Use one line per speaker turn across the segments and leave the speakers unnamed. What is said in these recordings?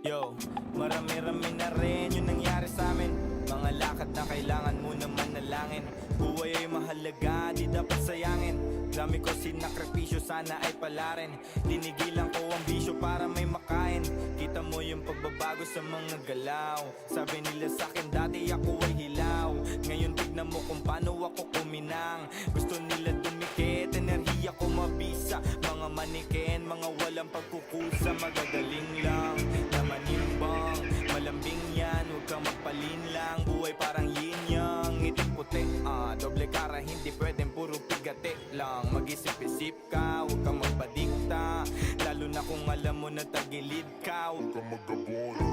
Yo, marami-rami na rin yung nangyari sa amin. Mga lakad na kailangan mo naman nalangin Buhay ay mahalaga, di dapat sayangin. Dami ko sinakripisyo, sana ay palarin. Dinigilan ko ang bisyo para may makain. Kita mo yung pagbabago sa mga galaw. Sabi nila sa akin dati ako ay hilaw. Ngayon tignan mo kung paano ako kuminang. Gusto nila dumikit, enerhiya ko mabisa. Mga maniken, mga walang pagkukusa Magagaling lang. Doble kara Hindi pwedeng puro pigate lang. Mag-isip-isip ka, huwag kang magpadikta. Lalo na kung alam mo na tagilid ka Huwag kang magkabon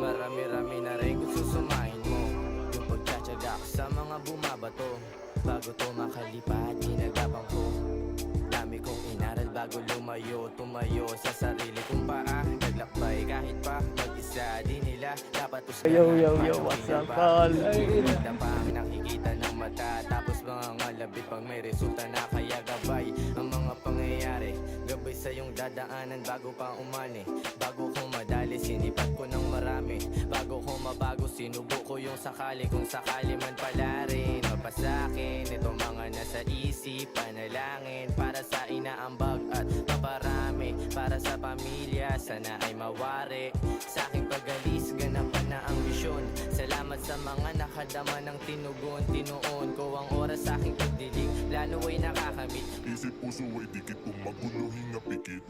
Marami-rami na rin kung susumain mo. Yung pagtsatsaga ko sa mga bumabato. Bago to makalipat, ginagabang ko. Dami kong inaral bago lumayo Tumayo sa sarili kong paa. Naglakbay kahit pa mag-isa Di nila. Dapat usgahan
Yo, yo, yo, what's up,
pa ang nakikita ng mata. Tapos mga ngalabit pag may resulta na kaya gabay Ang mga pangyayari Gabay sa iyong dadaanan bago pa umani Bago ko madali sinipat ko ng marami. Bago ko mabago sinubo ko yung sakali. Kung sakali man pala rin Mapasakin Ito mga nasa isip. Panalangin para sa inaambag at maparami. Para sa pamilya sana ay mawari. Sa aking pagalis ganapan misyon Salamat sa mga nakadama ng tinugon Tinuon. Ko ang oras sa aking pagdilig Plano ay nakakamit.
Isip puso ay dikit kung magulo hinga pikit